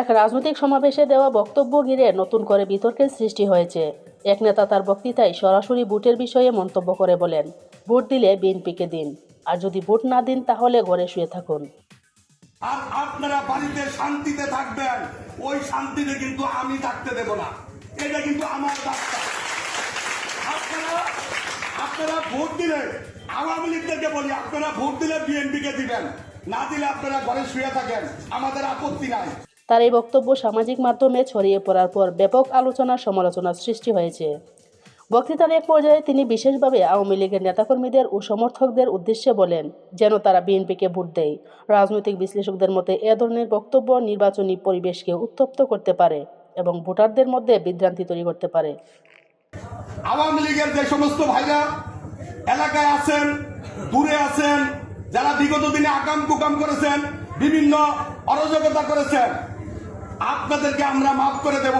এক রাজনৈতিক সমাবেশে দেওয়া বক্তব্য ঘিরে নতুন করে বিতর্কের সৃষ্টি হয়েছে। এক নেতা তার বক্তৃতায় সরাসরি ভোটের বিষয়ে মন্তব্য করে বলেন, ভোট দিলে বিএনপিকে দিন, আর যদি ভোট না দিন তাহলে ঘরে শুয়ে থাকুন। আর আপনারা বাড়িতে শান্তিতে থাকবেন, ওই শান্তিতে কিন্তু আমি থাকতে দেব না। এটা কিন্তু আমার রাস্তা আপনারা আপনারা ভোট দিলে, আওয়ামী লীগদেরকে বলি, আপনারা ভোট দিলে বিএনপিকে দিবেন, না দিলে আপনারা ঘরে শুয়ে থাকেন, আমাদের আপত্তি নাই। তার এই বক্তব্য সামাজিক মাধ্যমে ছড়িয়ে পড়ার পর ব্যাপক আলোচনা সমালোচনার সৃষ্টি হয়েছে। বক্তৃতার এক পর্যায়ে তিনি বিশেষভাবে আওয়ামী লীগের নেতাকর্মীদের ও সমর্থকদের উদ্দেশ্যে বলেন, যেন তারা বিএনপিকে ভোট দেয়। রাজনৈতিক বিশ্লেষকদের মতে এ ধরনের বক্তব্য নির্বাচনী পরিবেশকে উত্তপ্ত করতে পারে এবং ভোটারদের মধ্যে বিভ্রান্তি তৈরি করতে পারে। আওয়ামী লীগের যে সমস্ত ভাইরা এলাকায় আছেন, দূরে আছেন, যারা বিগত দিনে আকাম কুকাম করেছেন, বিভিন্ন অরাজকতা করেছেন আপনাদেরকে আমরা মাফ করে দেব।